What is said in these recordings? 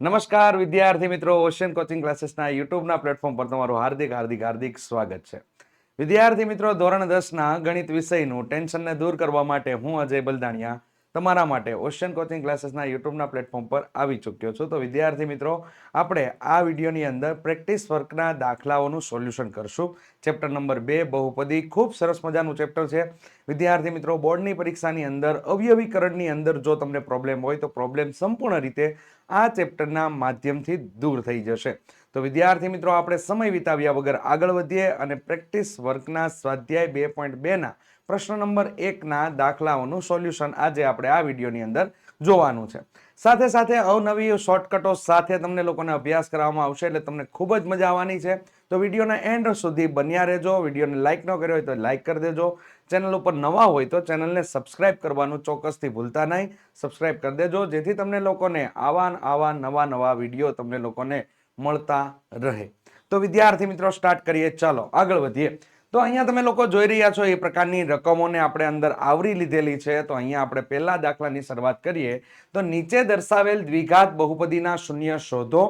નમસ્કાર, વિદ્યાર્થી મિત્રો. ઓશિયન કોચિંગ ક્લાસીસના યુટ્યુબના પ્લેટફોર્મ પર તમારું હાર્દિક હાર્દિક હાર્દિક સ્વાગત છે. વિદ્યાર્થી મિત્રો, ધોરણ દસના ગણિત વિષયનું ટેન્શનને દૂર કરવા માટે હું અજય બલદાણિયા તમારા માટે ઓશિયન કોચિંગ ક્લાસીસના યુટ્યુબના પ્લેટફોર્મ પર આવી ચૂક્યો છું. તો વિદ્યાર્થી મિત્રો, આપણે આ વિડીયોની અંદર પ્રેક્ટિસ વર્કના દાખલાઓનું સોલ્યુશન કરશું. ચેપ્ટર નંબર બે, બહુપદી. ખૂબ સરસ મજાનું ચેપ્ટર છે. વિદ્યાર્થી મિત્રો, બોર્ડની પરીક્ષાની અંદર, અવયવીકરણની અંદર જો તમને પ્રોબ્લેમ હોય, તો પ્રોબ્લેમ સંપૂર્ણ રીતે આ ચેપ્ટરના માધ્યમથી દૂર થઈ જશે. તો વિદ્યાર્થી મિત્રો, આપણે સમય વિતાવ્યા વગર આગળ વધીએ અને પ્રેક્ટિસ વર્કના સ્વાધ્યાય બે પોઈન્ટ બેના પ્રશ્ન નંબર એકના દાખલાઓનું સોલ્યુશન આજે આપણે આ વિડીયોની અંદર જોવાનું છે. સાથે સાથે અવનવી શોર્ટકટો સાથે તમને લોકોને અભ્યાસ કરવામાં આવશે એટલે તમને ખૂબ જ મજા આવવાની છે. તો વિડીયોના એન્ડ સુધી બન્યા રહેજો. વિડીયોને લાઇક ન કર્યો હોય તો લાઇક કરી દેજો. ચેનલ ઉપર નવા હોય તો ચેનલને સબસ્ક્રાઇબ કરવાનું ચોક્કસથી ભૂલતા નહીં. સબસ્ક્રાઇબ કરી દેજો. જેથી તમને લોકોને આવા આવા નવા નવા વીડિયો તમને લોકોને મળતા રહે. તો વિદ્યાર્થી મિત્રો સ્ટાર્ટ કરીએ. ચાલો આગળ વધીએ. તો અહીંયા તમે લોકો જોઈ રહ્યા છો એ પ્રકારની રકમોને આપણે અંદર આવરી લીધેલી છે. તો અહીંયા આપણે પહેલા દાખલાની શરૂઆત કરીએ. તો નીચે દર્શાવેલ દ્વિઘાત બહુપદીના શૂન્ય શોધો.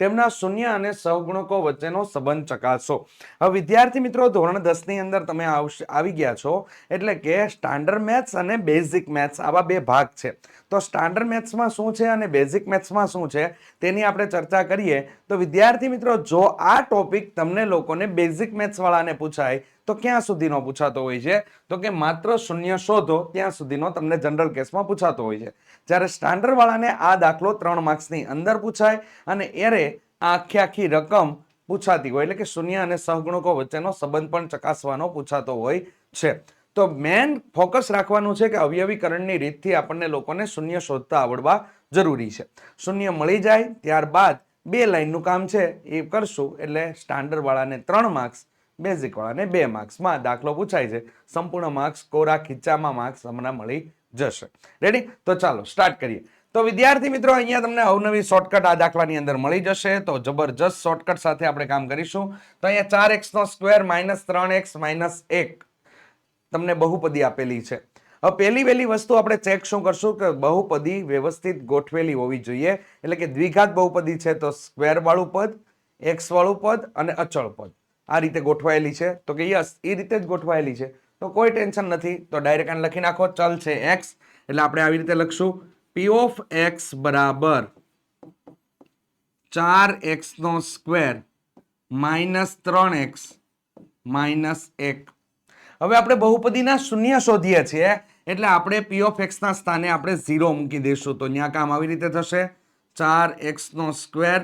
તેમના શૂન્ય અને સહગુણકો વચ્ચેનો સંબંધ ચકાસો. હવે વિદ્યાર્થી મિત્રો, ધોરણ દસની અંદર તમે આવી ગયા છો, એટલે કે સ્ટાન્ડર્ડ મેથ્સ અને બેઝિક મેથ્સ આવા બે ભાગ છે. તો સ્ટાન્ડર્ડ મેથ્સમાં શું છે અને બેઝિક મેથ્સમાં શું છે, તેની આપણે ચર્ચા કરીએ. તો વિદ્યાર્થી મિત્રો, જો આ ટોપિક તમને લોકોને બેઝિક મેથ્સવાળાને પૂછાય તો ક્યાં સુધીનો પૂછાતો હોય છે? તો કે માત્ર શૂન્ય શોધો ત્યાં સુધીનો તમને જનરલ કેસમાં પૂછાતો હોય છે. જ્યારે સ્ટાન્ડર્ડ વાળાને આ દાખલો ત્રણ માર્ક્સની અંદર પૂછાય અને એરે આ આખી આખી રકમ પૂછાતી હોય, એટલે કે શૂન્ય અને સહગુણકો વચ્ચેનો સંબંધ પણ ચકાસવાનો પૂછાતો હોય છે. તો મેન ફોકસ રાખવાનું છે કે અવયવીકરણની રીતથી આપણને લોકોને શૂન્ય શોધતા આવડવા જરૂરી છે. શૂન્ય મળી જાય ત્યારબાદ બે લાઈનનું કામ છે, એ કરશું, એટલે સ્ટાન્ડર્ડ વાળાને ત્રણ માર્ક્સ બેઝિક વાળાને બે માર્ક્સમાં દાખલો પૂછાય છે. સંપૂર્ણ માર્ક્સ કોરા, ખીચામાં માર્ક્સ હમણાં મળી જશે. રેડી તો ચાલો સ્ટાર્ટ કરીએ. તો વિદ્યાર્થી મિત્રો, અહીંયા તમને અવનવી શોર્ટકટ આ દાખલાની અંદર મળી જશે. તો જબરજસ્ત શોર્ટકટ સાથે આપણે કામ કરીશું. તો અહીંયા ચાર એક્સનો સ્ક્વેર માઇનસ ત્રણ એક્સ માઇનસ એક. તમને બહુપદી આપેલી છે. હવે પહેલી વહેલી વસ્તુ આપણે ચેક શું કરશું? કે બહુપદી વ્યવસ્થિત ગોઠવેલી હોવી જોઈએ. એટલે કે દ્વિઘાત બહુપદી છે તો સ્ક્વેર વાળું પદ એક્સ વાળું પદ અને અચળ પદ. આ રીતે ગોઠવાયેલી છે. તો કે યસ, એ રીતે જ ગોઠવાયેલી છે. તો કોઈ ટેન્શન નથી. તો ડાયરેક્ટ આને લખી નાખો, ચલ છે એક્સ. એટલે આપણે આવી રીતે લખશું. પી ઓફ એક્સ બરાબર ચાર એક્સ નો સ્ક્વેર માઇનસ ત્રણ એક્સ માઇનસ એક. હવે આપણે બહુપદીના શૂન્ય શોધીએ છીએ. એટલે આપણે પી ઓફ એક્સના સ્થાને આપણે ઝીરો મૂકી દઈશું. તો ત્યાં કામ આવી રીતે થશે. ચાર એક્સનો સ્ક્વેર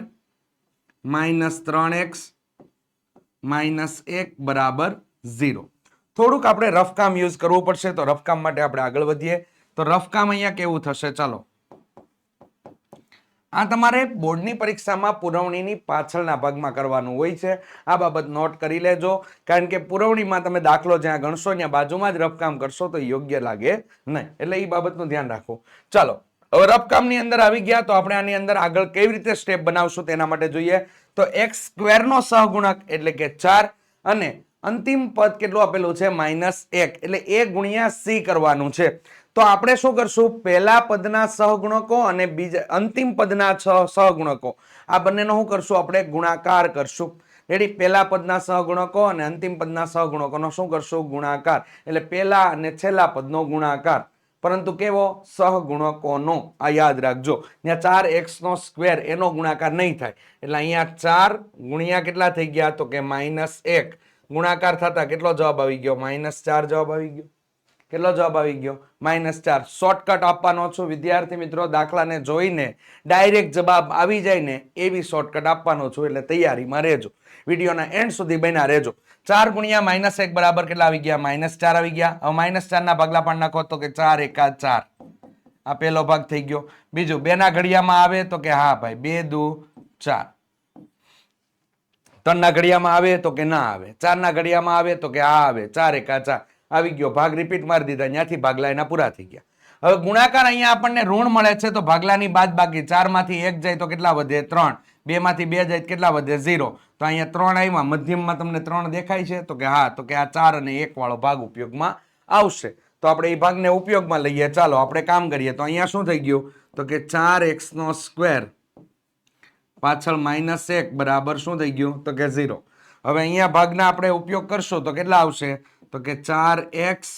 માઇનસ ત્રણ એક્સ માઇનસ એક બરાબર ઝીરો. થોડુંક આપણે રફકામ યુઝ કરવું પડશે, તો રફકામ માટે આપણે આગળ વધીએ. તો રફકામ અહીંયા કેવું થશે? ચાલો. આ તમારે બોર્ડની પરીક્ષામાં પુરવણીની પાછળના ભાગમાં કરવાનું હોય છે. આ બાબત નોટ કરી લેજો. કારણ કે પુરવણીમાં તમે દાખલો જ્યાં ગણશો, ત્યાં બાજુમાં જ રફકામ કરશો, તો યોગ્ય લાગે નહીં. એટલે એ બાબતનું ધ્યાન રાખો. ચાલો. હવે રફકામની અંદર આવી ગયા, તો આપણે આની અંદર આગળ કેવી રીતે સ્ટેપ બનાવશું તેના માટે જોઈએ. તો એક્સ સ્ક્વેરનો સહગુણક એટલે કે ચાર અને અંતિમ પદ કેટલું આપેલું છે? માઇનસ એક. એટલે એ ગુણ્યા સી કરવાનું છે. તો આપણે શું કરશું? પહેલા પદના સહગુણકો અને બીજા અંતિમ પદના છ સહગુણકો. આ બંનેનો શું કરશું? આપણે ગુણાકાર કરશું. રેડી પહેલા પદના સહગુણકો અને અંતિમ પદના સહગુણકોનો શું કરશું? ગુણાકાર. એટલે પહેલા અને છેલ્લા પદનો ગુણાકાર. પરંતુ કેવો? સહગુણકોનો. આ યાદ રાખજો. ત્યાં ચાર એક્સનો સ્ક્વેર એનો ગુણાકાર નહીં થાય. એટલે અહીંયા ચાર ગુણ્યા કેટલા થઈ ગયા? તો કે માઇનસ એક. ગુણાકાર થતા કેટલો જવાબ આવી ગયો? માઇનસ ચાર જવાબ આવી ગયો. કેટલો જવાબ આવી ગયો? માઇનસ ચાર. શોર્ટકટ આપવાનો છું. વિદ્યાર્થી મિત્રો, દાખલાને જોઈને ડાયરેક્ટ જવાબ આવી જાય ને એવી શોર્ટકટ આપવાનો છું. એટલે તૈયારીમાં રહેજો. વિડીયોના એન્ડ સુધી બન્યા રહેજો. ચાર ગુણ્યા માઇનસ એક બરાબર કેટલા આવી ગયા? માઇનસ ચાર આવી ગયા. હવે માઇનસ ચારના ભાગલા પણ નાખો તો કે ચાર એકા ચાર. આ પહેલો ભાગ થઈ ગયો. બીજું બે ના ઘડિયામાં આવે તો કે હા ભાઈ, બે દુ ચાર. ત્રણના ઘડિયામાં આવે તો કે ના આવે. ચારના ઘડિયામાં આવે તો કે આ આવે. ચાર એકા ચાર. આવી ગયો. ભાગ રિપીટ મારી દીધા. ત્યાંથી ભાગલા એના પૂરા થઈ ગયા. હવે ગુણાકાર અહીંયા આપણને ઋણ મળે છે તો ભાગલાની બાદ બાકી ચારમાંથી એક જાય તો કેટલા વધે? ત્રણ. બે માંથી બે જાય કેટલા વધે? ઝીરો તો અહીંયા ત્રણ આવ્યા મધ્યમમાં તમને ત્રણ દેખાય છે. તો કે હા, તો કે આ ચાર અને એક વાળો ભાગ ઉપયોગમાં આવશે. તો આપણે એ ભાગને ઉપયોગમાં લઈએ. ચાલો, આપણે કામ કરીએ. તો અહીંયા શું થઈ ગયું? તો કે ચાર એક્સ નો સ્ક્વેર પાછળ માઇનસ એક બરાબર શું થઈ ગયું? તો કે ઝીરો. હવે અહીંયા ભાગના આપણે ઉપયોગ કરશો તો કેટલા આવશે? તો કે ચાર એક્સ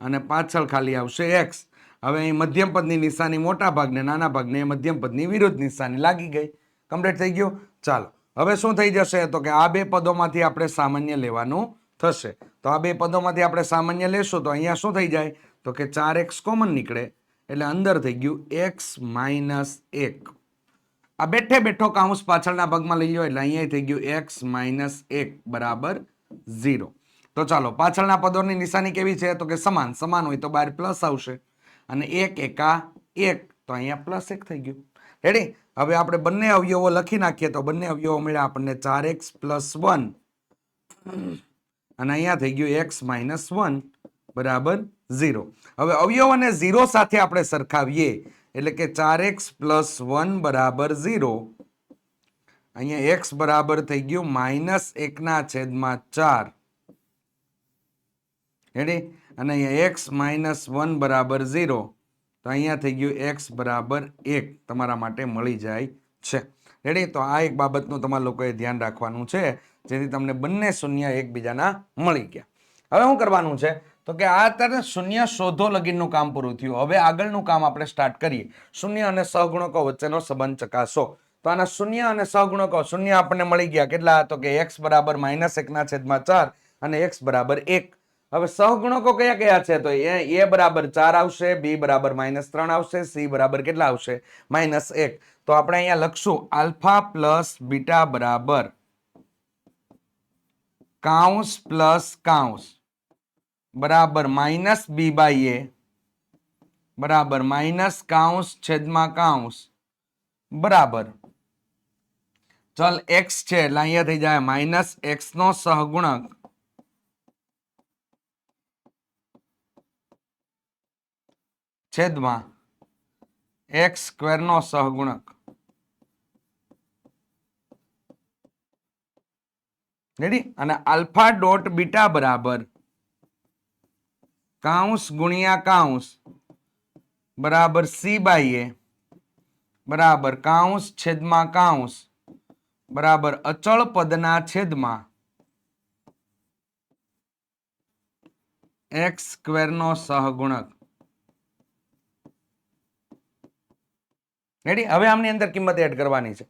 અને પાછળ ખાલી આવશે એક્સ. હવે અહીં મધ્યમ પદની નિશાની મોટા ભાગને નાના ભાગને મધ્યમ પદની વિરુદ્ધ નિશાની લાગી ગઈ. કમ્પ્લીટ થઈ ગયું? ચાલો. હવે શું થઈ જશે? તો કે આ બે પદોમાંથી આપણે સામાન્ય લેવાનું થશે. તો આ બે પદોમાંથી આપણે સામાન્ય લેશું, તો અહીંયા શું થઈ જાય? તો કે ચાર એક્સ કોમન નીકળે, એટલે અંદર થઈ ગયું એક્સ માઇનસ એક. આ બેઠે બેઠો કાઉન્સ પાછળના ભાગમાં લઈ લો એટલે અહીંયા થઈ ગયું એક્સ માઇનસ એક બરાબર ઝીરો. તો ચાલો, પાછળના પદોની નિશાની કેવી છે? તો કે સમાન સમાન હોય તો બહાર પ્લસ આવશે. અને એક એકા એક, તો અહીંયા પ્લસ એક થઈ ગયું. રેડી હવે આપણે બંને અવયવો લખી નાખીએ તો બંને અવયવો મળ્યા આપણને ચાર એક્સ પ્લસ વન. અને અહીંયા થઈ ગયું એક્સ માઇનસ વન બરાબર ઝીરો. હવે અવયવોને ઝીરો સાથે આપણે સરખાવીએ. એટલે કે ચાર એક્સ પ્લસ વન બરાબર ઝીરો. અહીંયા એક્સ બરાબર થઈ ગયું માઇનસ એકના છેદમાં ચાર. રેડી અને અહીંયા એક્સ માઇનસ વન બરાબર ઝીરો. તો અહીંયા થઈ ગયું એક્સ બરાબર એક તમારા માટે મળી જાય છે. રેડી તો આ એક બાબતનું તમારા લોકોએ ધ્યાન રાખવાનું છે, જેથી તમને બંને શૂન્ય એકબીજાના મળી ગયા. હવે શું કરવાનું છે? તો કે આ અત્યારે શૂન્ય શોધો લગીનનું કામ પૂરું થયું. હવે આગળનું કામ આપણે સ્ટાર્ટ કરીએ. શૂન્ય અને સહગુણકો વચ્ચેનો સંબંધ ચકાસો. તો આના શૂન્ય અને સહગુણકો, શૂન્ય આપણને મળી ગયા. કેટલા? તો કે એક્સ બરાબર માઇનસ એકના છેદમાં ચાર અને એક્સ બરાબર એક. હવે સહગુણકો કયા કયા છે? તો એ એ બરાબર ચાર આવશે, બી બરાબર માઇનસ ત્રણ આવશે, સી બરાબર કેટલા આવશે? માઇનસ એક. તો આપણે અહીંયા લખશું આલ્ફા પ્લસ બીટા બરાબર કાઉન્સ પ્લસ કાઉન્સ. બરાબર માઇનસ બી બાય એ. બરાબર માઇનસ કાઉન્સ છેદમાં કાઉન્સ. બરાબર. ચલ, એક્સ છે, એટલે અહીંયા થઈ જાય માઇનસ એક્સ નો સહગુણક. છેદમાં એક્સ સ્ક્વેરનો સહગુણક. રેડી અને આલ્ફા ડોટ બીટા બરાબર કાઉન્સ ગુણ્યા કાઉન્સ બરાબર સી બાય એ બરાબર કાઉન્સ છેદમાં કાઉન્સ બરાબર અચળ પદના છેદમાં એક્સ સ્ક્વેરનો સહગુણક. રેડી હવે આમની અંદર કિંમત એડ કરવાની છે.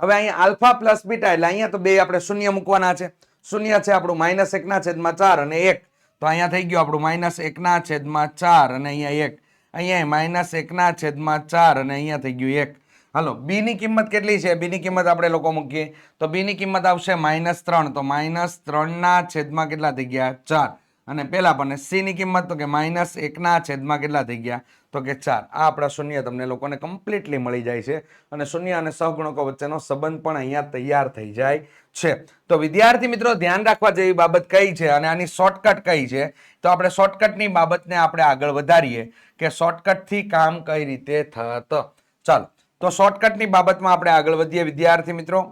હવે અહીંયા આલ્ફા પ્લસ બીટા, એટલે અહીંયા તો બે આપણે શૂન્ય મૂકવાના છે. શૂન્ય છે આપણું માઇનસ એકના છેદમાં ચાર અને એક. તો અહીંયા થઈ ગયું આપણું માઇનસ એકના છેદમાં ચાર અને અહીંયા એક. અહીંયા માઇનસ એકના છેદમાં ચાર અને અહીંયા થઈ ગયું એક. હાલો બીની કિંમત કેટલી છે? બીની કિંમત આપણે લોકો મૂકીએ. તો બીની કિંમત આવશે માઇનસ ત્રણ. તો માઇનસ ત્રણના છેદમાં કેટલા થઈ ગયા? ચાર. અને પહેલાં પણ સીની કિંમત, તો કે માઇનસ એકના છેદમાં કેટલા થઈ ગયા? તો કે ચાર. આ આપણા શૂન્ય તમને લોકોને કમ્પ્લીટલી મળી જાય છે અને શૂન્ય અને સહગુણકો વચ્ચેનો સંબંધ પણ અહીંયા તૈયાર થઈ જાય છે. તો વિદ્યાર્થી મિત્રો, ધ્યાન રાખવા જેવી બાબત કઈ છે અને આની શોર્ટકટ કઈ છે? તો આપણે શોર્ટકટની બાબતને આપણે આગળ વધારીએ કે શોર્ટકટથી કામ કઈ રીતે થત. ચાલો. તો શોર્ટકટની બાબતમાં આપણે આગળ વધીએ વિદ્યાર્થી મિત્રો.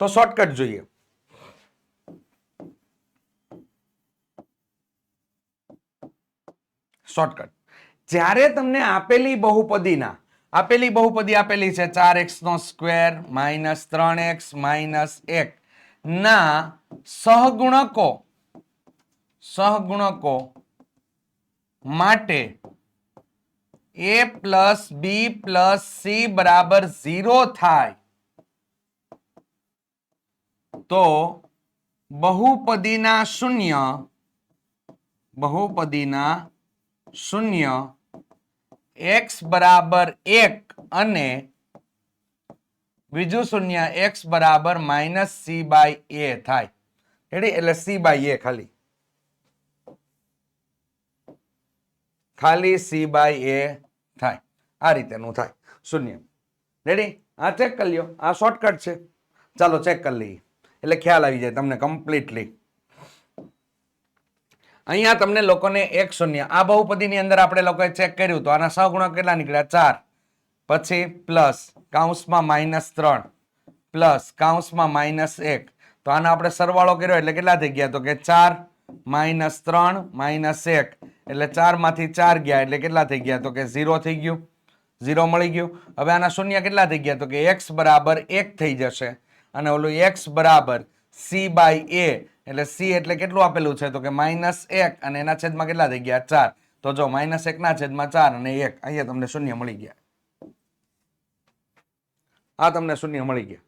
તો શોર્ટકટ જોઈએ. શોર્ટકટ જ્યારે તમને આપેલી બહુપદીના, આપેલી બહુપદી આપેલી છે ચાર એક્સ નો સ્ક્વેર માઇનસ ત્રણ એક્સ માઇનસ એક, ના, સહગુણકો સહગુણકો માટે A plus B plus C બરાબર ઝીરો થાય. તો બહુપદીના શૂન્ય બહુપદીના શૂન્ય એક્સ બરાબર એક અને બીજું શૂન્ય એક્સ બરાબર માઇનસ સી બાય એ થાય. એટલે સી બાય એ ખાલી. ખાલી સી બાય એ થાય. આ રીતેનું થાય. શૂન્ય. રેડી આ ચેક કરી લ્યો. આ શોર્ટકટ છે. ચાલો ચેક કરી લઈએ. એટલે ખ્યાલ આવી જાય તમને કમ્પ્લીટલી અહીંયા તમને લોકોને એક શૂન્ય. આ બહુપદીની અંદર આપણે લોકોએ ચેક કર્યું તો આના સહગુણક કેટલા નીકળ્યા? ચાર. પછી પ્લસ કાઉન્સમાં માઇનસ ત્રણ. પ્લસ કાઉન્સમાં માઇનસ એક. તો આનો આપણે સરવાળો કર્યો એટલે કેટલા થઈ ગયા? તો કે ચાર માઇનસ ત્રણ માઇનસ એક. એટલે ચારમાંથી ચાર ગયા એટલે કેટલા થઈ ગયા? તો કે ઝીરો થઈ ગયું. ઝીરો મળી ગયું. હવે આના શૂન્ય કેટલા થઈ ગયા? તો કે એક્સ બરાબર એક થઈ જશે. અને ઓલું એક્સ બરાબર સી બાય એ એટલે સી એટલે કેટલું આપેલું છે? તો કે માઇનસ એક અને એના છેદમાં કેટલા થઈ ગયા? ચાર. તો જો માઇનસ એકના છેદમાં ચાર અને એક, અહીંયા તમને શૂન્ય મળી ગયા. આ તમને શૂન્ય મળી ગયા.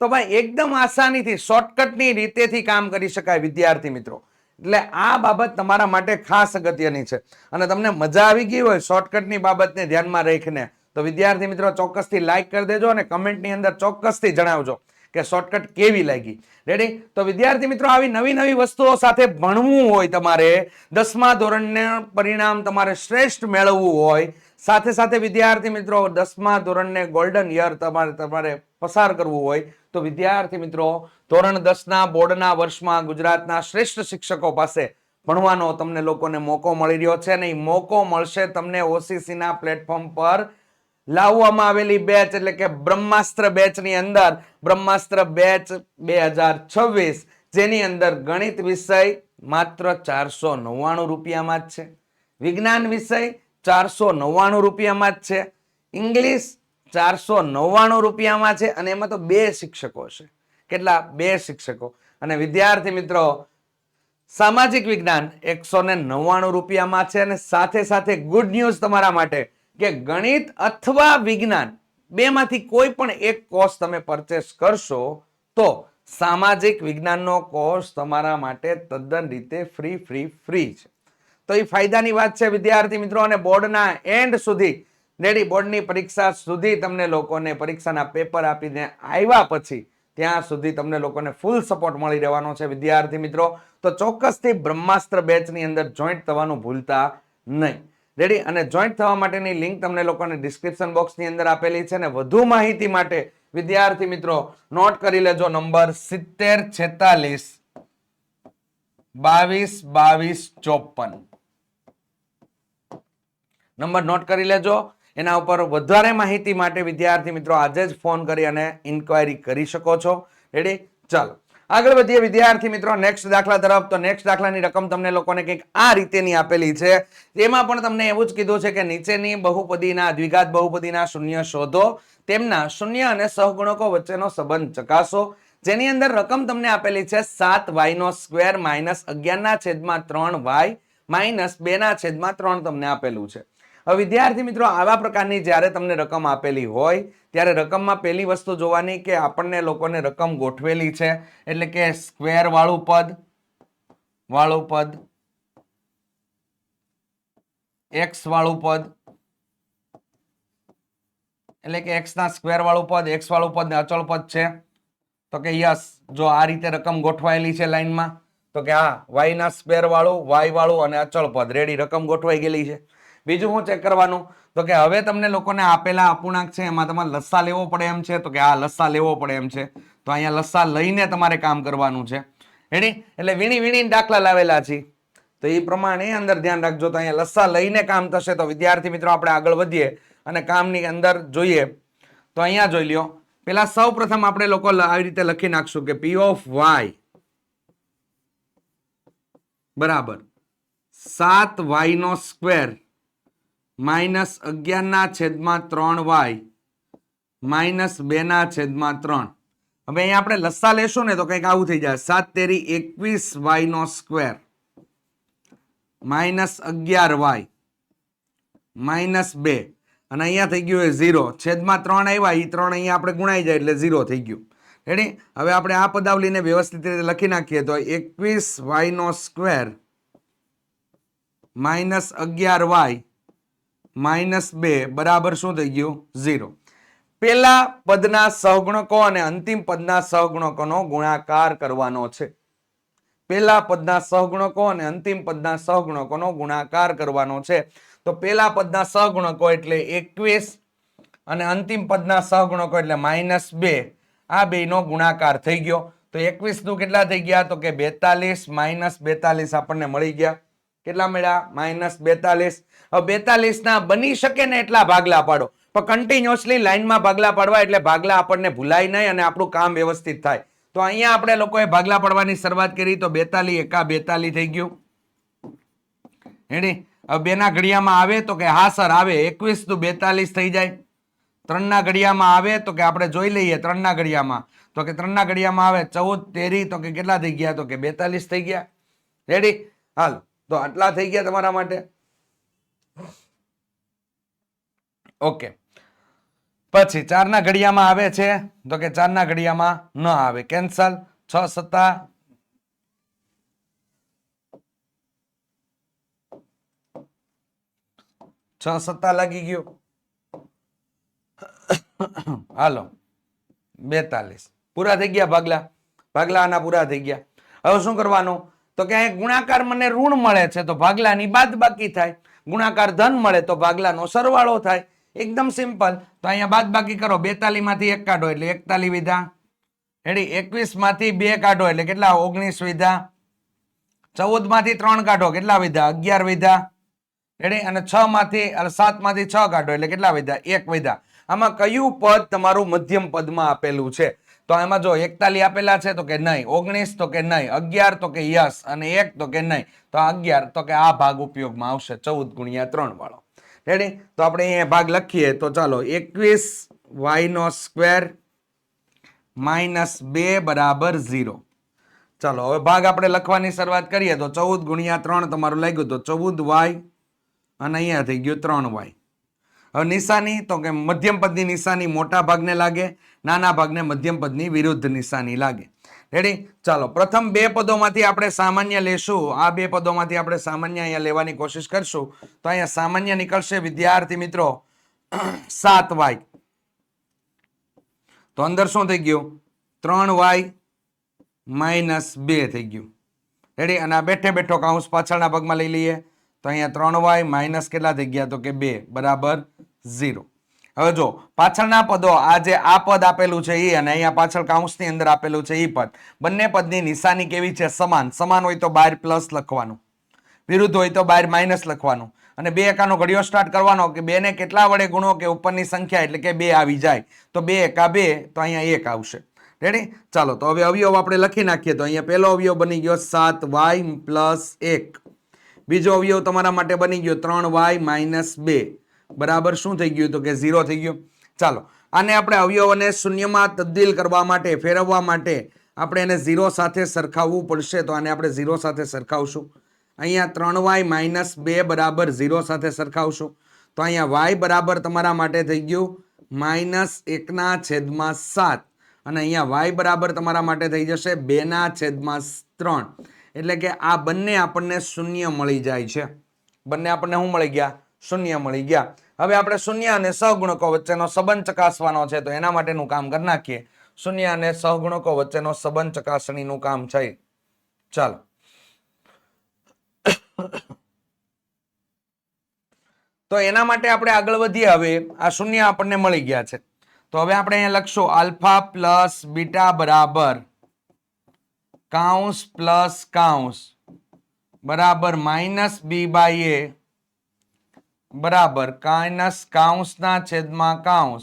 તો ભાઈ, એકદમ આસાનીથી શોર્ટકટની રીતેથી કામ કરી શકાય વિદ્યાર્થી મિત્રો. એટલે આ બાબત તમારા માટે ખાસ અગત્યની છે. અને તમને મજા આવી ગઈ હોય શોર્ટકટની બાબતને ધ્યાનમાં રાખીને, તો વિદ્યાર્થી મિત્રો ચોક્કસથી લાઇક કરી દેજો અને કમેન્ટની અંદર ચોક્કસથી જણાવજો. કે શોર્ટકટ કેવી લાગી? રેડી તો વિદ્યાર્થી મિત્રો, આવી નવી નવી વસ્તુઓ સાથે ભણવું હોય તમારે, દસમા ધોરણને પરિણામ તમારે શ્રેષ્ઠ મેળવવું હોય, સાથે સાથે વિદ્યાર્થી મિત્રો, દસમા ધોરણને ગોલ્ડન યર તમારે તમારે પસાર કરવું હોય, તો વિદ્યાર્થી મિત્રો, ધોરણ દસના બોર્ડના વર્ષમાં ગુજરાતના શ્રેષ્ઠ શિક્ષકો પાસે ભણવાનો તમને લોકોને મોકો મળી રહ્યો છે અને મોકો મળશે તમને ઓસીસીના પ્લેટફોર્મ પર લાવવામાં આવેલી બેચ એટલે કે બ્રહ્માસ્ત્ર બેચની અંદર, બ્રહ્માસ્ત્ર બેચ બે હજાર છવ્વીસ, જેની અંદર ગણિત વિષય માત્ર ચારસો નવ્વાણું રૂપિયામાં જ છે. વિજ્ઞાન વિષય ચારસો નવ્વાણું રૂપિયામાં જ છે. ઇંગ્લિશ ચારસો નવ્વાણું રૂપિયામાં છે અને એમાં તો બે શિક્ષકો છે. કેટલા? બે શિક્ષકો. અને વિદ્યાર્થી મિત્રો, સામાજિક વિજ્ઞાન એકસો ને નવ્વાણું રૂપિયામાં છે અને સાથે સાથે ગુડ ન્યૂઝ તમારા માટે કે ગણિત અથવા વિજ્ઞાન બેમાંથી કોઈ પણ એક કોર્સ તમે પરચેસ કરશો, તો સામાજિક વિજ્ઞાનનો કોર્સ તમારા માટે તદ્દન રીતે ફ્રી ફ્રી ફ્રી છે. તો એ ફાયદાની વાત છે, વિદ્યાર્થી મિત્રો, અને બોર્ડના એન્ડ સુધી ડેડી બોર્ડની પરીક્ષા સુધી તમને લોકોને પરીક્ષાના પેપર આપીને આવ્યા પછી, ત્યાં સુધી તમને લોકોને ફૂલ સપોર્ટ મળી રહેવાનો છે, વિદ્યાર્થી મિત્રો. તો ચોક્કસથી બ્રહ્માસ્ત્ર બેચની અંદર જોઈન્ટ થવાનું ભૂલતા નહીં. રેડી અને જોઈન્ટ થવા માટેની લિંક તમને લોકોને ડિસ્ક્રિપ્શન બોક્સની અંદર આપેલી છે ને વધુ માહિતી માટે વિદ્યાર્થી મિત્રો નોટ કરી લેજો નંબર સિત્તેર છેતાલીસ બાવીસ બાવીસ ચોપન. નંબર નોટ કરી લેજો. એના ઉપર વધારે માહિતી માટે વિદ્યાર્થી મિત્રો આજે જ ફોન કરી અને ઇન્ક્વાયરી કરી શકો છો. રેડી ચાલો. આગળ વધીએ વિદ્યાર્થી મિત્રો નેક્સ્ટ દાખલા તરફ. તો નેક્સ્ટ દાખલાની રકમ તમને લોકોને કંઈક આ રીતેની આપેલી છે. એમાં પણ તમને એવું જ કીધું છે કે નીચેની બહુપદીના, દ્વિઘાત બહુપદીના શૂન્ય શોધો, તેમના શૂન્ય અને સહગુણકો વચ્ચેનો સંબંધ ચકાસો. જેની અંદર રકમ તમને આપેલી છે સાત વાયનો સ્ક્વેર માઇનસ અગિયારના છેદમાં ત્રણ વાય માઇનસ બેના છેદમાં ત્રણ તમને આપેલું છે. હવે વિદ્યાર્થી મિત્રો, આવા પ્રકારની જ્યારે તમને રકમ આપેલી હોય, ત્યારે રકમમાં પહેલી વસ્તુ જોવાની કે આપણને લોકોને રકમ ગોઠવેલી છે. એટલે કે સ્ક્વેર વાળું પદ વાળું પદ એક્સ વાળું પદ, એટલે કે એક્સના સ્ક્વેર વાળું પદ એક્સ વાળું પદ ને અચળ પદ છે. તો કે યસ, જો આ રીતે રકમ ગોઠવાયેલી છે લાઈનમાં, તો કે હા વાયના સ્ક્વેર વાળું વાય વાળું અને અચળ પદ, રેડી, રકમ ગોઠવાઈ ગયેલી છે. બીજું શું ચેક કરવાનું? તો કે હવે તમને લોકોને આપેલા અપૂર્ણાંક છે, એમાં તમારે લસ્સા લેવો પડે એમ છે, તો કે આ લસ્સા લેવો પડે એમ છે. તો અહીંયા લસ્સા લઈને તમારે કામ કરવાનું છે. એની એટલે વીણી વીણીને દાખલા લાવેલા છે. તો એ પ્રમાણે અંદર ધ્યાન રાખજો, તો અહીંયા લસ્સા લઈને કામ થશે. તો વિદ્યાર્થી મિત્રો, આપણે આગળ વધીએ અને કામની અંદર જોઈએ. તો અહીંયા જોઈ લ્યો. પેલા સૌ પ્રથમ આપણે લોકો આવી રીતે લખી નાખશું કે પી ઓફ વાય બરાબર. સાત વાય નો સ્ક્વેર માઇનસ અગિયારના છેદમાં ત્રણ વાય. માઇનસ બેના છેદમાં ત્રણ. હવે અહીંયા આપણે લસ્સા લેશું ને તો કંઈક આવું થઈ જાય. સાત તેરી એકવીસ વાય નો સ્ક્વેર. માઇનસ અગિયાર વાય. માઇનસ બે. અને અહીંયા થઈ ગયું એ ઝીરો. છેદમાં ત્રણ આવ્યા એ ત્રણ અહીંયા આપણે ગુણાઈ જાય એટલે ઝીરો થઈ ગયું. રેડી હવે આપણે આ પદાવલીને વ્યવસ્થિત રીતે લખી નાખીએ તો એકવીસ વાય નો સ્ક્વેર માઇનસ અગિયાર વાય માઇનસ બે, બરાબર શું થઈ ગયું? ઝીરો. પેલા પદના સહગુણકો અને અંતિમ પદના સહગુણકોનો ગુણાકાર કરવાનો છે. પેલા પદના સહગુણકો અને અંતિમ પદના સહગુણકોનો ગુણાકાર કરવાનો છે. તો પેલા પદના સહગુણકો એટલે એકવીસ અને અંતિમ પદના સહગુણકો એટલે માઇનસ બે. આ બેનો ગુણાકાર થઈ ગયો. તો એકવીસનું કેટલા થઈ ગયા? તો કે બેતાલીસ માઇનસ બેતાલીસ આપણને મળી ગયા. કેટલા મળ્યા? માઇનસ બેતાલીસ. હવે બેતાલીસ ના બની શકે ને એટલા ભાગલા પાડો. પણ કન્ટિન્યુઅસલી લાઈનમાં ભાગલા પાડવા એટલે ભાગલા આપણને ભૂલાય નહીં અને આપણું કામ વ્યવસ્થિત થાય. તો અહીંયા આપણે લોકોએ ભાગલા પાડવાની શરૂઆત કરી. તો બેતાલી એકા બેતાલી થઈ ગયું. હેડી હવે બેના ઘડિયામાં આવે તો કે હા સર, આવે. એકવીસ દુ બેતાલીસ થઈ જાય. ત્રણના ઘડિયામાં આવે તો કે આપણે જોઈ લઈએ ત્રણના ઘડિયામાં. તો કે ત્રણના ઘડિયામાં આવે ચૌદ, તેરી, તો કે કેટલા થઈ ગયા? તો કે બેતાલીસ થઈ ગયા. રેડી હાલ. તો આટલા થઈ ગયા તમારા માટે. ઓકે. પછી ચારના ઘડિયામાં આવે છે? તો કે ચારના ઘડિયામાં ન આવે. કેન્સલ. છ સત્તા. છ સત્તા લાગી ગયો. હાલો. બેતાલીસ. પૂરા થઈ ગયા ભાગલા? ભાગલા આના પૂરા થઈ ગયા. હવે શું કરવાનું? તો કે અહીં ગુણાકાર મને ઋણ મળે છે, તો ભાગલાની બાદ બાકી થાય. ગુણાકાર ધન મળે, તો ભાગલાનો સરવાળો થાય. એકદમ સિમ્પલ. તો અહીંયા બાદ બાકી કરો. બેતાલીમાંથી એક કાઢો એટલે એકતાલીસ વિધા. રેડી? એકવીસમાંથી બે કાઢો એટલે કેટલા? ઓગણીસ વિધા. ચૌદમાંથી ત્રણ કાઢો. કેટલા વિધા? અગિયાર વિધા. રેડી? અને છ માંથી સાતમાંથી છ કાઢો એટલે કેટલા વિધા? એક વિધા. આમાં કયું પદ તમારું મધ્યમ પદમાં આપેલું છે? તો એમાં જો એકતાલી આપેલા છે તો કે નહીં. ઓગણીસ તો કે નહીં. અગિયાર તો કે યસ. અને એક તો કે નહીં. તો અગિયાર તો કે આ ભાગ ઉપયોગમાં આવશે. ચૌદ ગુણ્યા ત્રણ વાળો. રેડી તો આપણે અહીંયા ભાગ લખીએ. તો ચાલો, એકવીસ વાયનો સ્ક્વેર માઇનસ બે બરાબર ઝીરો. ચાલો, હવે ભાગ આપણે લખવાની શરૂઆત કરીએ તો ચૌદ ગુણ્યા ત્રણ તમારું લાગ્યું તો ચૌદ વાય અને અહીંયા થઈ ગયું ત્રણ વાય. હવે નિશાની, તો કે મધ્યમ પદની નિશાની મોટા ભાગને લાગે, નાના ભાગને મધ્યમ પદની વિરુદ્ધ નિશાની લાગે. રેડી ચાલો, પ્રથમ બે પદોમાંથી આપણે સામાન્ય લેશું. આ બે પદોમાંથી આપણે સામાન્ય અહીંયા લેવાની કોશિશ કરશું. તો અહીંયા સામાન્ય નીકળશે, વિદ્યાર્થી મિત્રો. સાત વાય. તો અંદર શું થઈ ગયું? ત્રણ વાય માઇનસ બે થઈ ગયું. રેડી અને આ બેઠે બેઠો કાઉન્સ પાછળના ભાગમાં લઈ લઈએ. તો અહીંયા ત્રણ વાય માઇનસ કેટલા થઈ ગયા? તો કે બે. બરાબર ઝીરો. હવે જો, પાછળના પદો, આ જે આ પદ આપેલું છે એ અને અહીંયા પાછળ કાઉન્સની અંદર આપેલું છે એ પદ, બંને પદની નિશાની કેવી છે? સમાન. સમાન હોય તો બાર પ્લસ લખવાનું. વિરુદ્ધ હોય તો બાર માઇનસ લખવાનું. અને બે એકાનો ઘડિયો સ્ટાર્ટ કરવાનો કે બેને કેટલા વડે ગુણો કે ઉપરની સંખ્યા એટલે કે બે આવી જાય. તો બે એકા બે, તો અહીંયા એક આવશે. રેડી ચાલો, તો હવે અવયવ આપણે લખી નાખીએ. તો અહીંયા પહેલો અવયવ બની ગયો સાત વાય પ્લસ એક. બીજો અવયવ તમારા માટે બની ગયો ત્રણ વાય માઇનસ બે. બરાબર શું થઈ ગયું તો કે ઝીરો થઈ ગયું? ચાલો, આને આપણે અવયવોને શૂન્યમાં તબદીલ કરવા માટે, ફેરવવા માટે આપણે એને ઝીરો સાથે સરખાવવું પડશે. તો આને આપણે ઝીરો સાથે સરખાવશું. અહીંયા ત્રણ વાય માઇનસ બે બરાબર ઝીરો સાથે સરખાવશું. તો અહીંયા વાય બરાબર તમારા માટે થઈ ગયું માઇનસ એકના છેદમાં સાત. અને અહીંયા વાય બરાબર તમારા માટે થઈ જશે બેના છેદમાં ત્રણ. એટલે કે આ બંને આપણને શૂન્ય મળી જાય છે. બંને આપણને શું મળી ગયા? શૂન્ય મળી ગયા. હવે આપણે શૂન્ય અને સહગુણકો વચ્ચેનો સંબંધ ચકાસવાનો છે, તો એના માટેનું કામ કરી નાખીએ. શૂન્ય અને સહગુણકો વચ્ચેનો સંબંધ ચકાસણીનું કામ છે. ચાલો. તો એના માટે આપણે આગળ વધીએ. હવે આ શૂન્ય આપણને મળી ગયા છે. તો હવે આપણે અહીંયા લખશું, આલ્ફા પ્લસ બીટા બરાબર કાઉન્સ પ્લસ કાઉન્સ. બરાબર માઇનસ બી બાય એ. બરાબર માઇનસ કાઉન્સના છેદમાં કાઉન્સ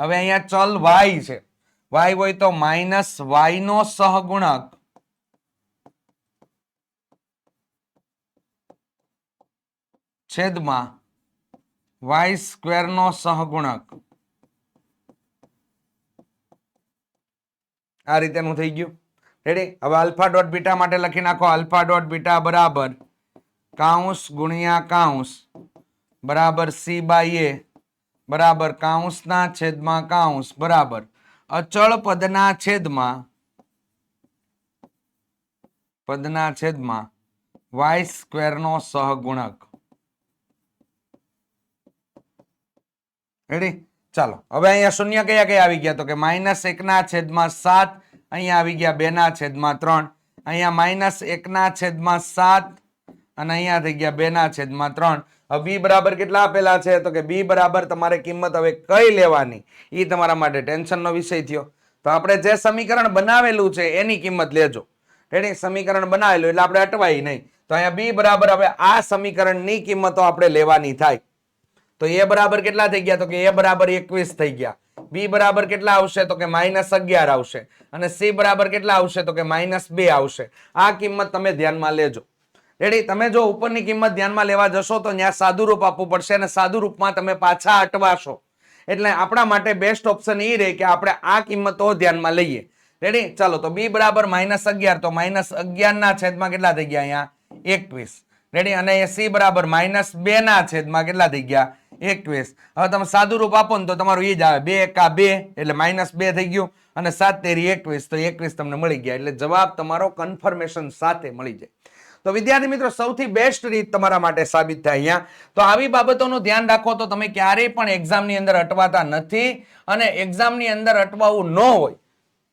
હવે અહીંયા ચલ વાય છે. વાય હોય તો માઇનસ વાય નો સહગુણક. છેદમાં વાય સ્ક્વેર નો સહગુણક. આ રીતેનું થઈ ગયું. રેડી હવે આલ્ફા ડોટ બીટા માટે લખી નાખો. આલ્ફા ડોટ બીટા બરાબર. કાઉન્સ ગુણ્યા કાઉન્સ બરાબર સી બાય એ. બરાબર કાઉન્સના છેદમાં કાઉન્સ. બરાબર. અચળ પદના છેદમાં પદના છેદમાં વાય સ્ક્વેરનો સહગુણક. રેડી ચાલો. હવે અહીંયા શૂન્ય કયા કયા આવી ગયા? તો કે માઇનસ એકના છેદમાં સાત, અહીંયા આવી ગયા બેના છેદમાં ત્રણ, અહીંયા માઇનસ એકના છેદમાં સાત, અને અહીંયા થઈ ગયા બેના છેદમાં ત્રણ. હવે બી બરાબર કેટલા આપેલા છે? તો કે બી બરાબર તમારે કિંમત હવે કઈ લેવાની? એ તમારા માટે ટેન્શનનો વિષય થયો. તો આપણે જે સમીકરણ બનાવેલું છે, એની કિંમત લેજો. રેડી સમીકરણ બનાવેલું, એટલે આપણે અટવાય નહીં. તો અહીંયા બી બરાબર હવે આ સમીકરણની કિંમતો આપણે લેવાની થાય. તો એ બરાબર કેટલા થઈ ગયા? તો કે એ બરાબર એકવીસ થઈ ગયા. બી બરાબર કેટલા આવશે? તો કે માઇનસ અગિયાર આવશે. અને સી બરાબર કેટલા આવશે? તો કે માઇનસ બે આવશે. આ કિંમત તમે ધ્યાનમાં લેજો. રેડી, તમે જો ઉપરની કિંમત ધ્યાનમાં લેવા જશો તો ત્યાં સાદું રૂપ આપવું પડશે અને સાદું રૂપમાં તમે પાછા અટવાશો એટલે આપણા માટે બેસ્ટ ઓપ્શન એ રહે કે આપણે આ કિંમતો ધ્યાનમાં લઈએ. રેડી? ચાલો, તો બી બરાબર માઇનસ અગિયાર, તો માઇનસ અગિયારના છેદમાં કેટલા થઈ ગયા અહીંયા? એકવીસ. રેડી? અને સી બરાબર માઇનસ બે ના છેદમાં કેટલા થઈ ગયા? એકવીસ. હવે તમે સાદું રૂપ આપો ને તો તમારું એ જ આવે. બે, એકા, બે, એટલે માઇનસ બે થઈ ગયું. અને સાત તેરી એકવીસ, તો એકવીસ તમને મળી ગયા. એટલે જવાબ તમારો કન્ફર્મેશન સાથે મળી જાય. તો વિદ્યાર્થી મિત્રો, સૌથી બેસ્ટ રીત તમારા માટે સાબિત થાય અહીંયા. તો આવી બાબતોનું ધ્યાન રાખો તો તમે ક્યારેય પણ એક્ઝામની અંદર અટવાતા નથી અને એક્ઝામની અંદર અટવાવું ન હોય.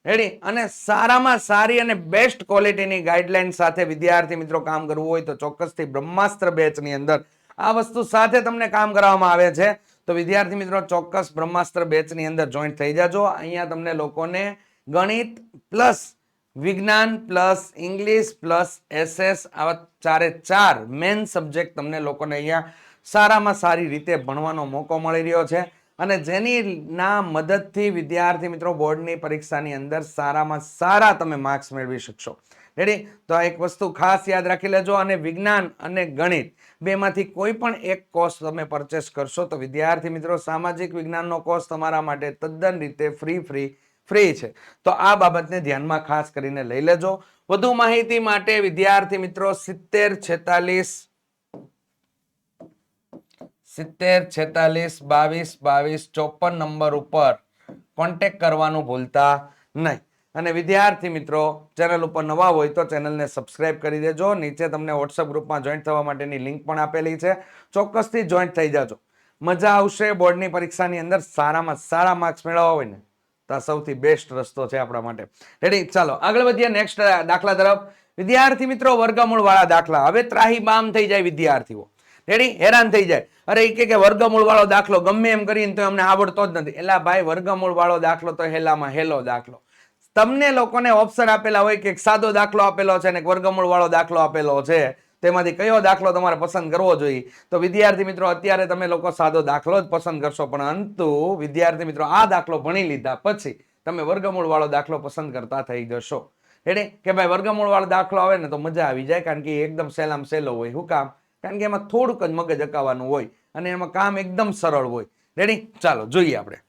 રેડી અને સારામાં સારી અને બેસ્ટ ક્વોલિટીની ગાઈડલાઇન સાથે વિદ્યાર્થી મિત્રો કામ કરવું હોય તો ચોક્કસથી બ્રહ્માસ્ત્ર બેચની અંદર આ વસ્તુ સાથે તમને કામ કરાવવામાં આવે છે. તો વિદ્યાર્થી મિત્રો, ચોક્કસ બ્રહ્માસ્ત્ર બેચની અંદર જોઈન્ટ થઈ જાજો. અહીંયા તમને લોકોને ગણિત પ્લસ વિજ્ઞાન પ્લસ ઇંગ્લિશ પ્લસ એસએસ આવા ચારે ચાર મેન સબ્જેક્ટ તમને લોકોને અહીંયા સારામાં સારી રીતે ભણવાનો મોકો મળી રહ્યો છે. અને જેની ના મદદથી વિદ્યાર્થી મિત્રો બોર્ડની પરીક્ષાની અંદર સારામાં સારા તમે માર્ક્સ મેળવી શકશો. રેડી તો આ એક વસ્તુ ખાસ યાદ રાખી લેજો અને વિજ્ઞાન અને ગણિત બેમાંથી કોઈ પણ એક કોર્સ તમે પરચેસ કરશો તો વિદ્યાર્થી મિત્રો સામાજિક વિજ્ઞાનનો કોર્સ તમારા માટે તદ્દન રીતે ફ્રી ફ્રી ફ્રી છે. તો આ બાબતને ધ્યાનમાં ખાસ કરીને લઈ લેજો. વધુ માહિતી માટે વિદ્યાર્થી મિત્રો સિત્તેર છેતાલીસ સિત્તેર છેતાલીસ, બાવીસ બાવીસ, ચોપન નંબર ઉપર કોન્ટેક કરવાનું ભૂલતા નહીં. અને વિદ્યાર્થી મિત્રો, ચેનલ ઉપર નવા હોય તો ચેનલને સબસ્ક્રાઇબ કરી દેજો. નીચે તમને વોટ્સઅપ ગ્રુપમાં જોઈન્ટ થવા માટેની લિંક પણ આપેલી છે. ચોક્કસથી જોઈન્ટ થઈ જાજો. મજા આવશે બોર્ડની પરીક્ષાની અંદર સારામાં સારા માર્ક્સ મેળવવા હોય ને તો આ સૌથી બેસ્ટ રસ્તો છે આપણા માટે. રેડી ચાલો, આગળ વધીએ નેક્સ્ટ દાખલા તરફ. વિદ્યાર્થી મિત્રો વર્ગમૂળ વાળા દાખલા. હવે ત્રાહી બામ થઈ જાય વિદ્યાર્થીઓ. રેડી હેરાન થઈ જાય. અરે, એ કે વર્ગમૂળ વાળો દાખલો ગમે એમ કરીને તો અમને આવડતો જ નથી. એલા ભાઈ વર્ગમૂળ વાળો દાખલો તો હેલામાં હેલો દાખલો. તમને લોકોને ઓપ્શન આપેલા હોય કે સાદો દાખલો આપેલો છે અને વર્ગમૂળ વાળો દાખલો આપેલો છે. તેમાંથી કયો દાખલો તમારે પસંદ કરવો જોઈએ? તો વિદ્યાર્થી મિત્રો, અત્યારે તમે લોકો સાદો દાખલો જ પસંદ કરશો, પણ અંતુ વિદ્યાર્થી મિત્રો, આ દાખલો ભણી લીધા પછી તમે વર્ગમૂળ વાળો દાખલો પસંદ કરતા થઈ જશો. એટલે કે ભાઈ વર્ગમૂળ વાળો દાખલો આવે ને તો મજા આવી જાય, કારણ કે એકદમ સહેલામ સહેલો હોય શું કામ? કારણ કે એમાં થોડુંક જ મગજ અકાવાનું હોય અને એમાં કામ એકદમ સરળ હોય. રેડી ચાલો, જોઈએ આપણે.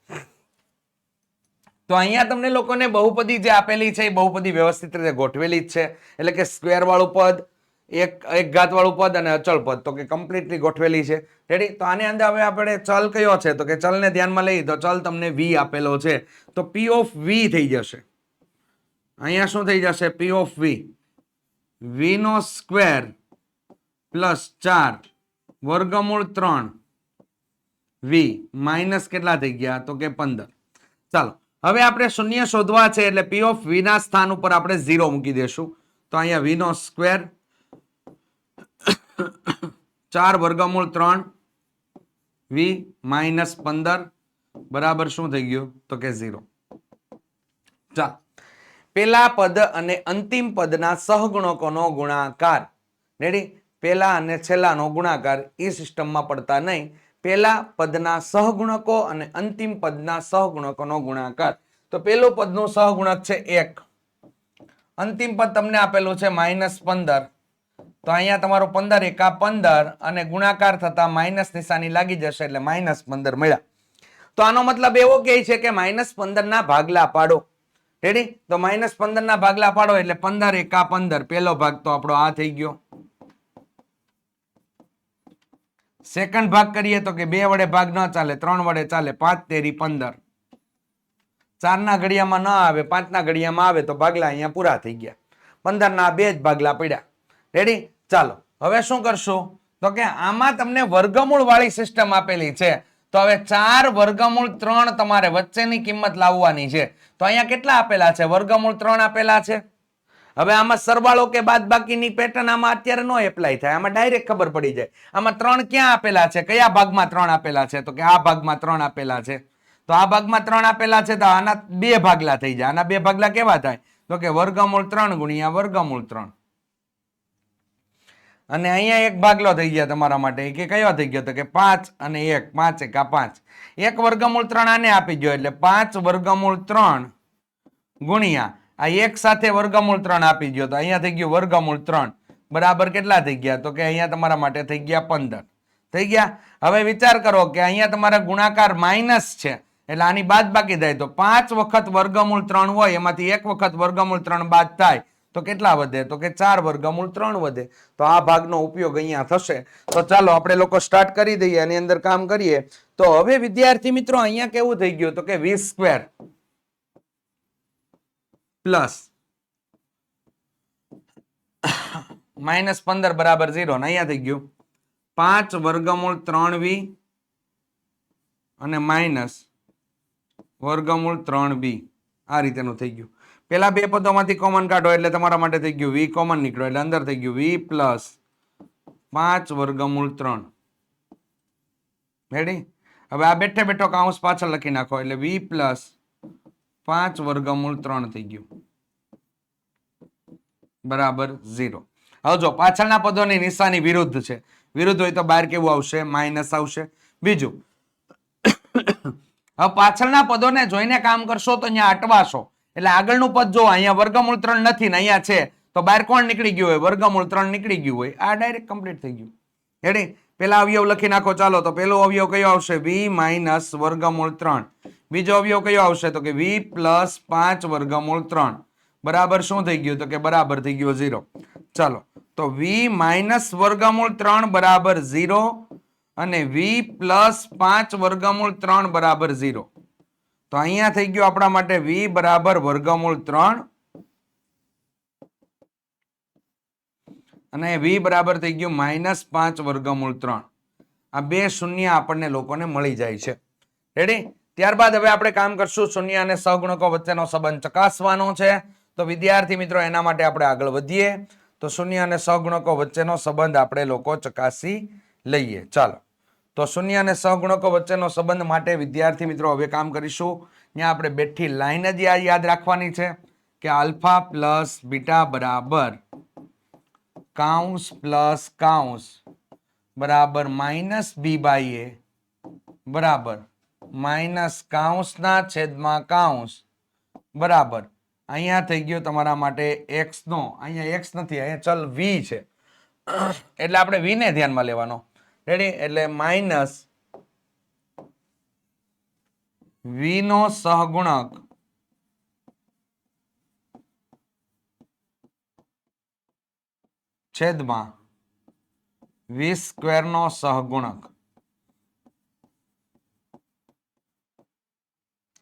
તો અહીંયા તમને લોકોને બહુપદી જે આપેલી છે, એ બહુપદી વ્યવસ્થિત રીતે ગોઠવેલી જ છે. એટલે કે સ્ક્વેર વાળું પદ એક એક ઘાતવાળું પદ અને અચળ પદ, તો કે કમ્પ્લીટલી ગોઠવેલી છે. રેડી તો આની અંદર હવે આપણે ચલ કયો છે? તો કે ચલને ધ્યાનમાં લઈએ તો ચલ તમને વી આપેલો છે. તો પી ઓફ વી થઈ જશે. અહીંયા શું થઈ જશે? પી ઓફ વી વી નો સ્ક્વેર પ્લસ ચાર વર્ગમૂળ ત્રણ. વી માઇનસ કેટલા થઈ ગયા? તો કે પંદર. ચાલો, હવે આપણે શૂન્ય શોધવા છે, એટલે પી ઓફ વી ના સ્થાન ઉપર આપણે ઝીરો મૂકી દેશું. તો અહીંયા વી નો સ્ક્વેર ચાર વર્ગમૂળ ત્રણ. વી માઇનસ પંદર. બરાબર શું થઈ ગયું? તો કે ઝીરો. ચાલ. પેલા પદ અને અંતિમ પદના સહગુણકોનો ગુણાકાર. રેડી પેલા અને છેલ્લાનો ગુણાકાર એ સિસ્ટમમાં પડતા નહીં. પેલા પદના સહગુણકો અને અંતિમ પદના સહગુણકોનો ગુણાકાર. તો પેલું પદનું સહગુણક છે એક. અંતિમ પદ તમને આપેલું છે માઇનસ પંદર. તો અહીંયા તમારો પંદર એકા પંદર અને ગુણાકાર થતા માઇનસ નિશાની લાગી જશે એટલે માઇનસ પંદર મળ્યા. તો આનો મતલબ એવો કહે છે કે માઇનસ પંદર ના ભાગલા પાડો. રેડી તો માઇનસ પંદર ના ભાગલા પાડો એટલે પંદર એકા પંદર. પેલો ભાગ તો આપણો આ થઈ ગયો. સેકન્ડ ભાગ કરીએ તો કે બે વડે ભાગ ન ચાલે, ત્રણ વડે ચાલે, પાંચ તેરી પંદર. ચારના ઘડિયામાં ન આવે, પાંચના ઘડિયામાં આવે તો ભાગલા અહીંયા પૂરા થઈ ગયા. પંદર ના બે જ ભાગલા પડ્યા. રેડી ચાલો. હવે શું કરશું? તો કે આમાં તમને વર્ગમૂળ વાળી સિસ્ટમ આપેલી છે. તો હવે ચાર વર્ગમૂળ ત્રણ તમારે વચ્ચેની કિંમત લાવવાની છે. તો અહીંયા કેટલા આપેલા છે? વર્ગમૂળ ત્રણ આપેલા છે? હવે આમાં સરવાળો કે બાદબાકીની પેટર્ન આમાં અત્યારે નો એપ્લાય થાય. આમાં ડાયરેક્ટ ખબર પડી જાય. આમાં ત્રણ ક્યાં આપેલા છે? કયા ભાગમાં ત્રણ આપેલા છે? તો કે આ ભાગમાં ત્રણ આપેલા છે. તો આ ભાગમાં ત્રણ આપેલા છે તો આના બે ભાગલા થઈ જાય. આના બે ભાગલા કેવા થાય? તો કે વર્ગમૂળ ત્રણ ગુણ્યા વર્ગમૂળ ત્રણ. અને અહીંયા એક ભાગલો થઈ ગયા તમારા માટે. કે કયો થઈ ગયો તો કે પાંચ અને એક. પાંચ એકા પાંચ. એક વર્ગમૂળ ત્રણ આને આપી ગયો એટલે પાંચ વર્ગમૂળ ત્રણ ગુણ્યા. આ એક સાથે વર્ગમૂળ ત્રણ આપી ગયો તો અહીંયા થઈ ગયું વર્ગમૂળ ત્રણ. બરાબર કેટલા થઈ ગયા? તો કે અહીંયા તમારા માટે થઈ ગયા પંદર. થઈ ગયા? હવે વિચાર કરો કે અહીંયા તમારા ગુણાકાર માઇનસ છે. એટલે આની બાદ બાકી થાય તો પાંચ વખત વર્ગમૂળ ત્રણ હોય, એમાંથી એક વખત વર્ગમૂળ ત્રણ બાદ થાય. તો કેટલા વધે? તો કે ચાર વર્ગમૂળ ત્રણ વધે. તો આ ભાગનો ઉપયોગ અહીંયા થશે. તો ચાલો આપણે લોકો સ્ટાર્ટ કરી દઈએ, એની અંદર કામ કરીએ. તો હવે વિદ્યાર્થી મિત્રો, અહીંયા કેવું થઈ ગયું? તો કે વીસ સ્ક્વેર પ્લસ માઇનસ પંદર બરાબર ઝીરો. ને અહીંયા થઈ ગયું. પાંચ વર્ગમૂળ ત્રણ વી અને માઇનસ વર્ગમૂળ ત્રણ બી આ રીતેનું થઈ ગયું. પેલા બે પદોમાંથી કોમન કાઢો એટલે તમારા માટે થઈ ગયું વી કોમન નીકળ્યો એટલે અંદર થઈ ગયું વી પ્લસ પાંચ વર્ગમૂળ ત્રણ. રેડી હવે આ બેઠે બેઠો કાઉન્સ પાછળ લખી નાખો એટલે વી પ્લસ પાંચ વર્ગમૂળ ત્રણ થઈ ગયું. બરાબર ઝીરો હવે જો પાછળના પદોની નિશાની વિરુદ્ધ છે. વિરુદ્ધ હોય તો બહાર કેવું આવશે? માઇનસ આવશે. બીજું, હવે પાછળના પદોને જોઈને કામ કરશો તો અહીંયા અટવાશો. એટલે આગળનું પદ જો અહીંયા વર્ગમૂળ ત્રણ નથી ને અહીંયા છે, તો બહાર કોણ નીકળી ગયું હોય? વર્ગમૂળ ત્રણ નીકળી ગયું હોય. આ ડાયરેક્ટ કમ્પ્લીટ થઈ ગયું. રેડી પેલા અવયવ લખી નાખો. ચાલો, તો પેલો અવયવ કયો આવશે? વી માઇનસ વર્ગમૂળ ત્રણ. બીજો અવયવ કયો આવશે? તો કે વી પ્લસ પાંચ વર્ગમૂળ ત્રણ. બરાબર શું થઈ ગયું? તો કે બરાબર થઈ ગયો ઝીરો ચાલો, તો વી માઇનસ વર્ગમૂળ ત્રણ બરાબર ઝીરો અને વી પ્લસ પાંચ વર્ગમૂળ ત્રણ બરાબર ઝીરો તો અહીંયા થઈ ગયું આપણા માટે વી બરાબર વર્ગમૂળ ત્રણ. અને વી બરાબર થઈ ગયું માઇનસ પાંચ વર્ગમૂળ ત્રણ. આ બે શૂન્ય આપણને લોકોને મળી જાય છે. રેડી ત્યારબાદ હવે આપણે કામ કરશું શૂન્ય અને સહગુણકો વચ્ચેનો સંબંધ ચકાસવાનો છે. તો વિદ્યાર્થી મિત્રો, એના માટે આપણે આગળ વધીએ. તો શૂન્ય અને સહગુણકો વચ્ચેનો સંબંધ આપણે લોકો ચકાસી લઈએ. ચાલો. તો શૂન્ય અને સહગુણકો વચ્ચેનો સંબંધ માટે વિદ્યાર્થી મિત્રો હવે કામ કરીશું. ત્યાં આપણે બેઠી લાઈન જ યાદ રાખવાની છે કે આલ્ફા પ્લસ બીટા બરાબર કાઉન્સ પ્લસ કાઉન્સ બરાબર માઇનસ બી બાય એ બરાબર માઇનસ કાઉન્સના છેદમાં કાઉન્સ બરાબર. અહીંયા થઈ ગયો તમારા માટે એક્સનો. અહીંયા એક્સ નથી, અહીંયા ચલ વી છે. એટલે આપણે વી ને ધ્યાનમાં લેવાનો. રેડી એટલે માઇનસ વી નો સહગુણક છેદમાં વી સ્ક્વેર નો સહગુણક.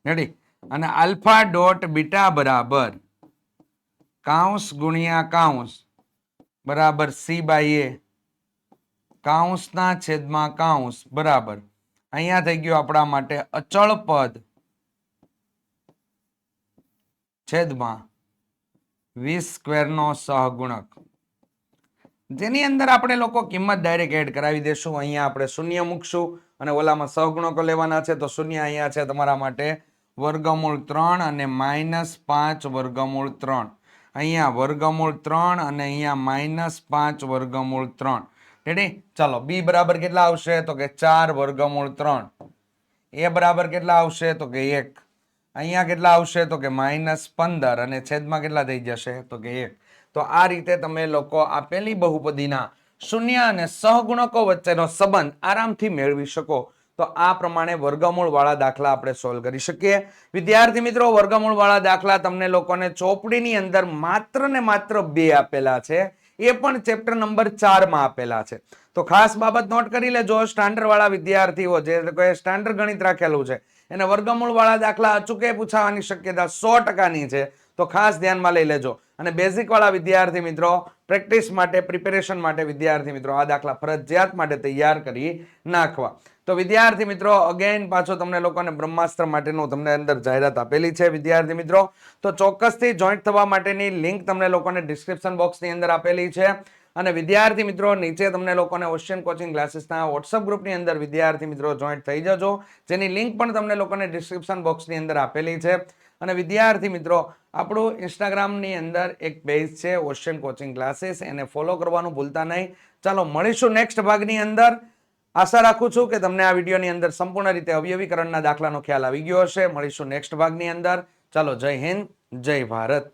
રેડી અને આલ્ફા ડોટ બીટા બરાબર કાઉન્સ ગુણ્યા કાઉન્સ બરાબર સી બાય એ કાઉન્સના છેદમાં કાઉન્સ બરાબર. અહીંયા થઈ ગયું આપણા માટે અચળ પદ. છેદમાં વી સ્ક્વેરનો સહગુણક. જેની અંદર આપણે લોકો કિંમત ડાયરેક્ટ એડ કરાવી દેશું. અહીંયા આપણે શૂન્ય મૂકશું અને ઓલામાં સહગુણકો લેવાના છે. તો શૂન્ય અહીંયા છે તમારા માટે વર્ગમૂળ ત્રણ અને માઇનસ પાંચ વર્ગમૂળ ત્રણ. અહીંયા વર્ગમૂળ ત્રણ અને અહીંયા માઇનસ પાંચ વર્ગમૂળ ત્રણ. રેડી ચાલો બી બરાબર કેટલા આવશે? તો કે ચાર વર્ગમૂળ ત્રણ. એ બરાબર કેટલા આવશે? તો કે એક. અહીંયા કેટલા આવશે? તો કે માઇનસ પંદર. અને છેદમાં કેટલા થઈ જશે? તો કે એક. તો આ રીતે તમે લોકો આપેલી બહુપદીના શૂન્ય અને સહગુણકો વચ્ચેનો સંબંધ આરામથી મેળવી શકો. તો આ પ્રમાણે વર્ગમૂળ વાળા દાખલા આપણે સોલ્વ કરી શકીએ. વિદ્યાર્થી મિત્રો વર્ગમૂળ વાળા દાખલા તમને લોકોને ચોપડીની અંદર માત્ર ને માત્ર બે આપેલા છે. એ પણ ચેપ્ટર નંબર ચારમાં આપેલા છે. તો ખાસ બાબત નોટ કરી લેજો સ્ટાન્ડર્ડ વાળા વિદ્યાર્થીઓ જે લોકોએ સ્ટાન્ડર્ડ ગણિત રાખેલું છે, એને વર્ગમૂળ વાળા દાખલા અચૂકે પૂછાવાની શક્યતા સો ટકાની છે, તો ખાસ ધ્યાનમાં લઈ લેજો. અને બેઝિક વાળા વિદ્યાર્થી મિત્રો પ્રેક્ટિસ માટે પ્રિપેરેશન માટે વિદ્યાર્થી મિત્રો, આ દાખલા ફરજિયાત માટે તૈયાર કરી નાખવા. તો વિદ્યાર્થી મિત્રો અગેન પાછો તમને લોકોને બ્રહ્માસ્ત્ર માટેનું તમને અંદર જાહેરાત આપેલી છે. વિદ્યાર્થી મિત્રો, તો ચોક્કસથી જોઈન્ટ થવા માટેની લિંક તમને લોકોને ડિસ્ક્રિપ્શન બોક્સની અંદર આપેલી છે. અને વિદ્યાર્થી મિત્રો, નીચે તમને લોકોને ઓશિયન કોચિંગ ક્લાસીસના વોટ્સઅપ ગ્રુપની અંદર વિદ્યાર્થી મિત્રો જોઈન્ટ થઈ જજો. જેની લિંક પણ તમને લોકોને ડિસ્ક્રિપ્શન બોક્સની અંદર આપેલી છે. અને વિદ્યાર્થી મિત્રો, આપણું ઇન્સ્ટાગ્રામની અંદર એક પેજ છે ઓશિયન કોચિંગ ક્લાસીસ એને ફોલો કરવાનું ભૂલતા નહીં. ચાલો મળીશું નેક્સ્ટ ભાગની અંદર. આશા રાખું છું કે તમને આ વિડીયોની અંદર સંપૂર્ણ રીતે અવયવીકરણના દાખલાનો ખ્યાલ આવી ગયો હશે. મળીશું નેક્સ્ટ ભાગની અંદર. ચાલો, જય હિન્દ, જય ભારત.